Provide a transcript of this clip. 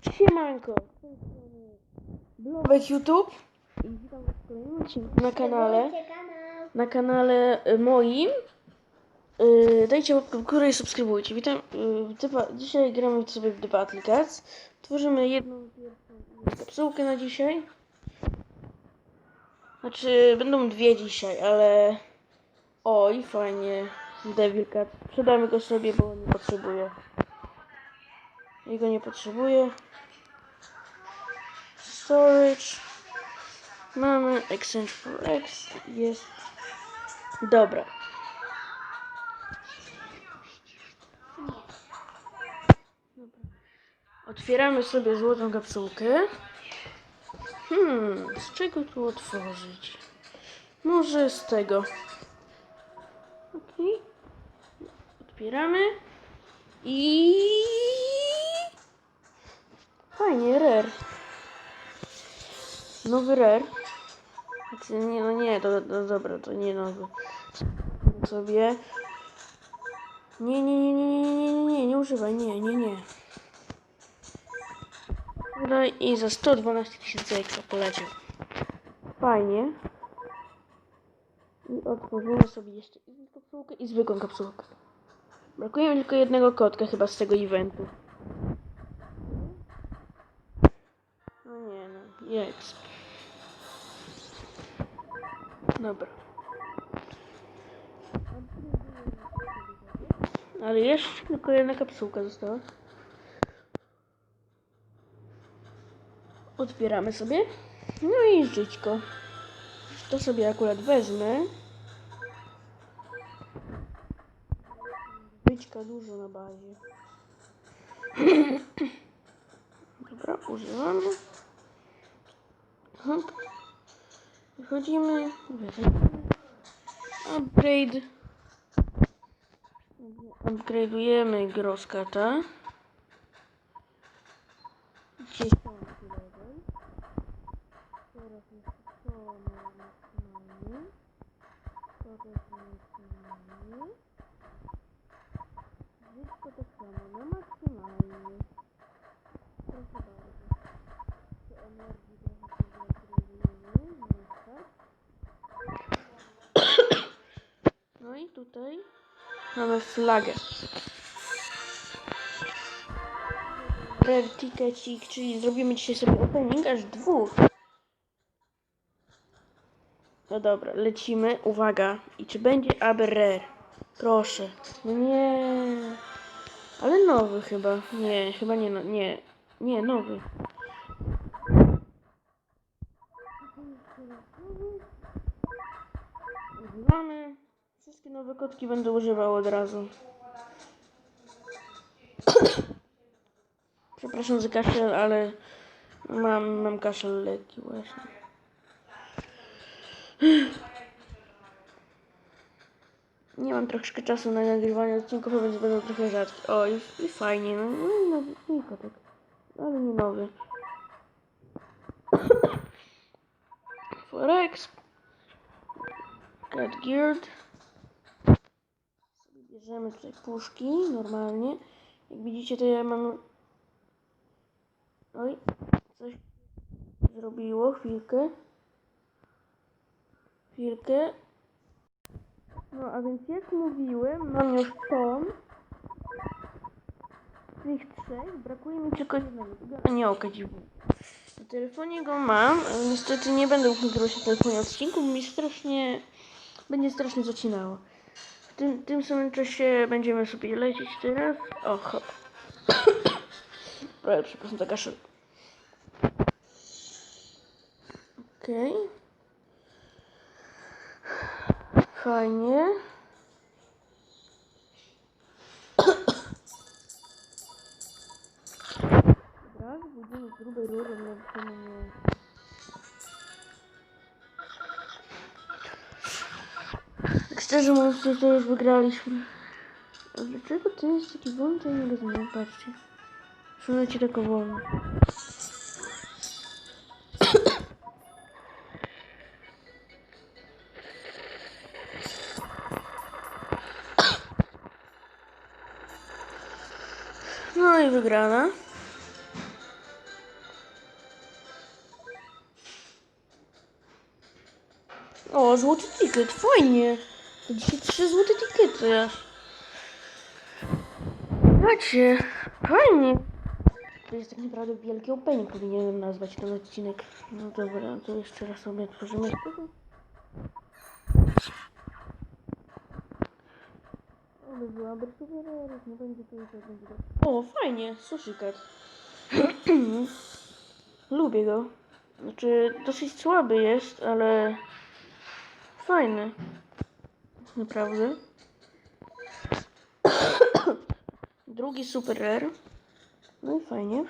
Siemanko! Blobek YouTube i witam was w kolejnym odcinku na kanale. Na kanale y, moim. Y, Dajcie łapkę w górę i subskrybujcie. Witam. y, Typa, dzisiaj gramy sobie w aplikacje. Tworzymy jedną kapsułkę na dzisiaj. Znaczy, będą dwie dzisiaj, ale... Oj, fajnie. Devil Cat. Sprzedamy go sobie, bo nie potrzebuję. Jego nie potrzebuję. Storage. Mamy Exchange for X. Jest. Dobra. Otwieramy sobie złotą kapsułkę. Hmm, z czego tu otworzyć? Może z tego. Ok. Otwieramy. I fajnie, rare. Nowy rare. Znaczy, nie, no nie, to, to dobra, to nie nowy. Sobie. Nie, nie, nie, nie, nie, nie, nie, nie, nie używaj, nie, nie, nie. Daj i za 112 tysięcy ekstra poleciał. Fajnie. I otworzymy sobie jeszcze inną kapsułkę i zwykłą kapsułkę. Brakuje mi tylko jednego kotka chyba z tego eventu. No nie jest. Dobra. Ale jeszcze tylko jedna kapsułka została. Otwieramy sobie. No i żyćko. To sobie akurat wezmę. Żyćka dużo na bazie. Dobra, używamy. Hop. Wychodzimy. Upgrade. Upgrade'ujemy groskata. Dziesiątki level. Teraz jeszcze to mamy. To też maksymalnie. Wszystko tak samo, na maksymalnie. Proszę bardzo. To energii trochę sobie upgrade'ujemy. No tak. No i tutaj mamy flagę. Rare tickecik, czyli zrobimy dzisiaj sobie opening aż dwóch. No dobra, lecimy. Uwaga. I czy będzie Aber Rare? Proszę. No nie. Ale nowy chyba. Nie, chyba nie. No, nie. Nie, nowy. Używamy. Nowe kotki będę używał od razu. Przepraszam za kaszel, ale mam, mam kaszel lekki właśnie. Nie mam troszkę czasu na nagrywanie odcinków, więc będą trochę rzadkie. O, i, i fajnie, no, no, no kotek. Ale nie nowy. Forex. Cat Geared. Bierzemy tutaj puszki normalnie. Jak widzicie, to ja mam... Oj, coś zrobiło, chwilkę. Chwilkę. No, a więc jak mówiłem, mam już ton. Z tych trzech brakuje mi tylko jednego, tego aniołka dziwnego. Na telefonie go mam, niestety nie będę nagrywać na telefonie odcinku, bo mi strasznie, będzie strasznie zacinało. Tym, tym samym czasie będziemy sobie lecieć teraz. O, hop. Przepraszam za kaszel. Okej. Fajnie. Szczerze mówiąc, to już wygraliśmy. A dlaczego to jest taki wolny, nie rozumiem. Patrzcie. Szumno ci tylko wolno. No i wygrana. O, złoty ticket, fajnie. To Dzisiaj trzy złote tickety aż. Macie, fajnie. To jest tak naprawdę wielki opening, powinienem nazwać ten odcinek. No dobra, to jeszcze raz sobie otworzymy. Ale byłaby super, ale nie będzie to już będzie. O, fajnie, sushi cat. Lubię go. Znaczy, dosyć słaby jest, ale fajny. Drugi super rare. No i fajnie.